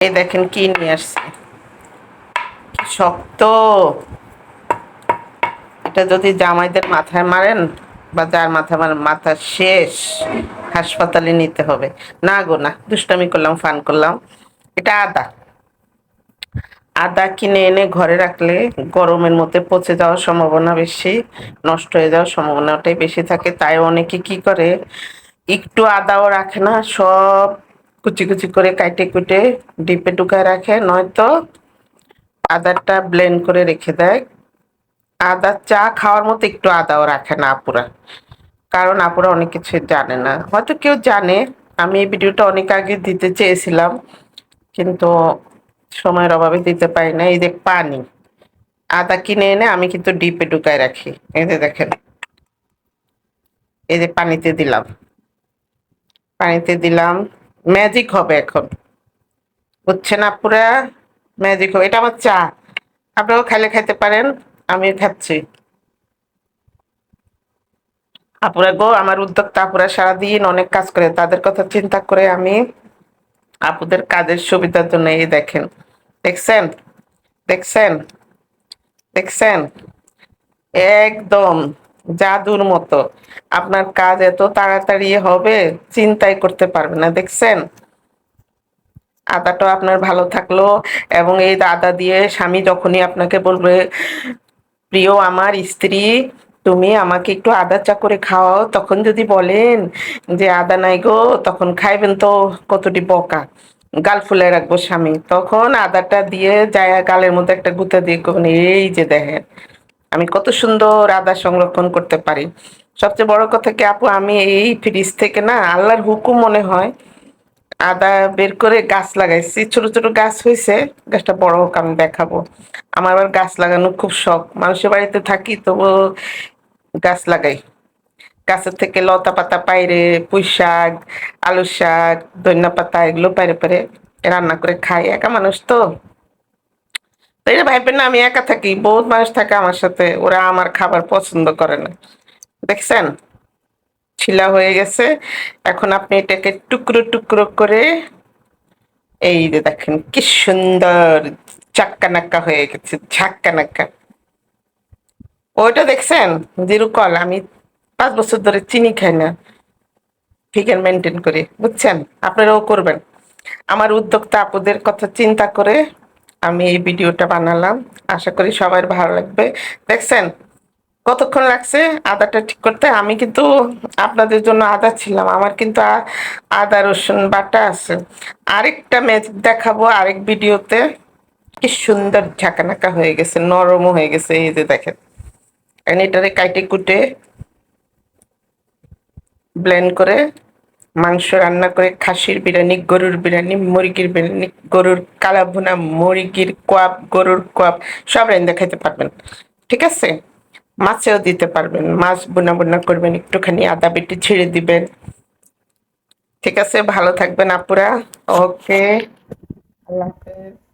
এই দেখেন কি নিয়ে আসছে। শক্ত। এটা যদি জামাইদের মাথায় মারেন বা যার মাথায় মারেন, মাথা শেষ। হাসপাতালে নিতে হবে। না গো, না, দুষ্টামি করলাম, ফান করলাম। এটা আদা। আদা কিনে এনে ঘরে রাখলে গরমের মধ্যে পচে যাওয়ার সম্ভাবনা বেশি, নষ্ট হয়ে যাওয়ার সম্ভাবনাটাই বেশি থাকে। তাই অনেকে কি করে, একটু আদাও রাখে না, সব কুচি কুচি করে কাইটে কুটে ডিপে ঢুকায় রাখে, নয়তো আদাটা ব্লেন্ড করে রেখে দেয়। আদা চা খাওয়ার মতো একটু আদাও রাখে না আপুরা, কারণ আপুরা অনেক কিছু জানে না। হয়তো কেউ জানে, আমি এই ভিডিওটা অনেক আগে দিতে চেয়েছিলাম, কিন্তু সময়ের অভাবে দিতে পারি না এই যে পানি, আদা কিনে এনে আমি কিন্তু ডিপে ঢুকায় রাখি। এই যে দেখেন, এই যে পানিতে দিলাম। পানিতে দিলাম ম্যাজিক হবে এখন। বুঝছেন আপুরা? ম্যাজিক হবে। এটা আমার চা। আপনারাও খাইলে খাইতে পারেন আমি খাচ্ছি। আপুরা গো, আমার উদ্যোক্তা আপুরা সারাদিন অনেক কাজ করে, তাদের কথা চিন্তা করে আমি আপুদের কাজের সুবিধার জন্য এই দেখেন। দেখছেন? দেখছেন? দেখছেন? একদম। জাদুর মতো। আপনার কাজ এত তাড়াতাড়ি হবে, চিন্তাই করতে পারবে না, দেখছেন? আদাটা আপনার ভালো থাকল এবং এই আদা দিয়ে স্বামী যখনই আপনাকে বলবে, প্রিয় আমার স্ত্রী, তুমি আমাকে একটু আদা চা করে খাওয়াও। তখন যদি বলেন যে, আদা নাই গো, তখন খাইবেন তো কতটি বকা। গাল ফুলে রাখব স্বামী। তখন আদাটা দিয়ে যায় গালের মধ্যে একটা গুঁতা দিয়ে এই যে দেখেন আমি কত সুন্দর আদা সংরক্ষণ করতে পারি। সবচেয়ে বড় কথা কি আপু, আমি এই ফ্রিজ থেকে না আল্লাহর হুকুম মনে হয় আদা বের করে গাছ লাগাইছি। ছোট ছোট গাছ হয়েছে গাছটা বড় হোক আমি দেখাবো। আমার আবার গাছ লাগানো খুব শখ। মানুষের বাড়িতে থাকি, তবু গাছ লাগাই। গাছের থেকে লতা পাতা পাইরে পুঁই শাক, আলু শাক, ধনিয়া পাতা এগুলো পাইরে পারে রান্না করে খাই। একা মানুষ তো। তো এটা ভাইবেন না, আমি একা থাকি। বহুত মানুষ থাকে আমার সাথে। ওরা আমার খাবার পছন্দ করে না। দেখছেন? ছিলা হয়ে গেছে। এখন আপনি এটাকে টুকরো টুকরো করে এই যে দেখেন, কি সুন্দর চাক্কা নাক্কা হয়ে গেছে, ঝাক্কা নাক্কা। ওইটা দেখছেন? Zero call. আমি পাঁচ বছর ধরে চিনি খাই না। ফিগার মেনটেন করে। বুঝছেন? আপনারাও করবেন। আমার উদ্যোক্তা আপুদের কথা চিন্তা করে আমি এই ভিডিওটা বানালাম। আশা করি সবার ভালো লাগবে। দেখছেন, কতক্ষণ লাগছে আদাটা ঠিক করতে? আমি কিন্তু আপনাদের জন্য আদা ছিলাম। আমার কিন্তু আদা, রসুন বাটা আছে। আরেকটা ম্যাজিক দেখাবো আরেক ভিডিওতে। কি সুন্দর ঝাঁকানাকা হয়ে গেছে, নরমও হয়ে গেছে, এই যে দেখেন। এটারে কাইটে কুটে ব্লেন্ড করে মাংস রান্না করে খাসির বিরিয়ানি, গরুর বিরিয়ানি, মুরগির বিরিয়ানি, গরুর কালা ভুনা, মুরগির কোয়াপ গরুর কোয়াপ সব রান্না খাইতে পারবেন। ঠিক আছে? মাছেও দিতে পারবেন। মাছ বুনা বুনা করবেন, একটুখানি আদা বেটি ছিঁড়ে দিবেন। ঠিক আছে? ভালো থাকবেন আপুরা। ওকে। আল্লাহ হাফেজ।